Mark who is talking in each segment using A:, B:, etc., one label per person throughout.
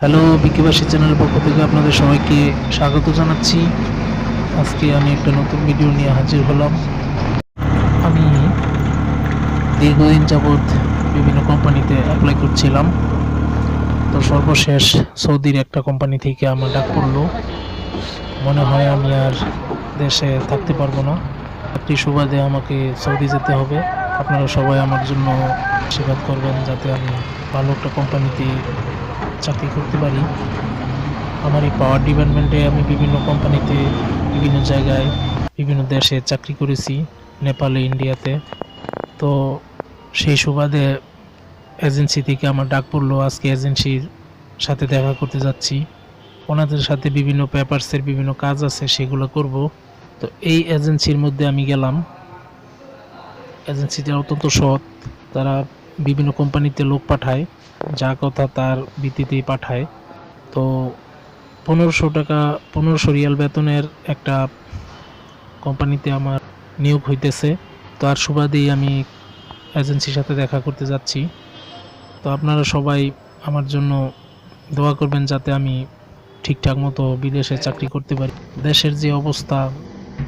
A: Hello বিকিবাসী চ্যানেলের পক্ষ থেকে আপনাদের সবাইকে স্বাগত জানাচ্ছি। আজকে আমি একটা নতুন ভিডিও নিয়ে হাজির হলাম। আমি দীর্ঘদিন যাবৎ বিভিন্ন কোম্পানিতে অ্যাপ্লাই করছিলাম। তো সর্বশেষ সৌদির একটা কোম্পানি থেকে আমার ডাক পড়ল। মনে হয় আমি আর দেশে থাকতে পারব না। একটি সুবাদে আমাকে সৌদি যেতে হবে। আপনারা সবাই আমার জন্য আশীর্বাদ করবেন যাতে আমি ভালো একটা কোম্পানিতে চাকরি করতে পারি। আমার এই পাওয়ার ডিপার্টমেন্টে আমি বিভিন্ন কোম্পানিতে বিভিন্ন জায়গায়, বিভিন্ন দেশে চাকরি করেছি, নেপালে, ইন্ডিয়াতে। তো সেই সুবাদে এজেন্সি থেকে আমার ডাক পড়ল, আজকে এজেন্সির সাথে দেখা করতে যাচ্ছি। ওনাদের সাথে বিভিন্ন পেপারসের বিভিন্ন কাজ আছে, সেগুলো করব। তো এই এজেন্সির মধ্যে আমি গেলাম। এজেন্সিটা অত্যন্ত সৎ। তারা বিভিন্ন কোম্পানিতে লোক পাঠায়, যা কথা তার ভিত্তিতেই পাঠায়। তো পনেরোশো টাকা, পনেরোশো রিয়াল বেতনের একটা কোম্পানিতে আমার নিয়োগ হইতেছে। তার সুবাদেই আমি এজেন্সির সাথে দেখা করতে যাচ্ছি। তো আপনারা সবাই আমার জন্য দোয়া করবেন যাতে আমি ঠিকঠাক মতো বিদেশে চাকরি করতে পারি। দেশের যে অবস্থা,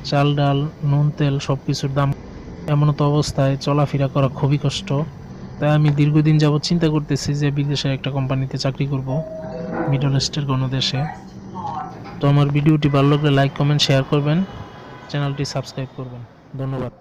A: চাল ডাল, নুন তেল সব কিছুর দাম এমন তো অবস্থায় চলাফেরা করা খুবই কষ্ট। তাই আমি দীর্ঘদিন যাবৎ চিন্তা করতেছি যে বিদেশের একটা কোম্পানিতে চাকরি করব, মিডল ইস্টের কোনো দেশে। তো আমার ভিডিওটি ভালো লাগলে লাইক, কমেন্ট, শেয়ার করবেন। চ্যানেলটি সাবস্ক্রাইব করবেন। ধন্যবাদ।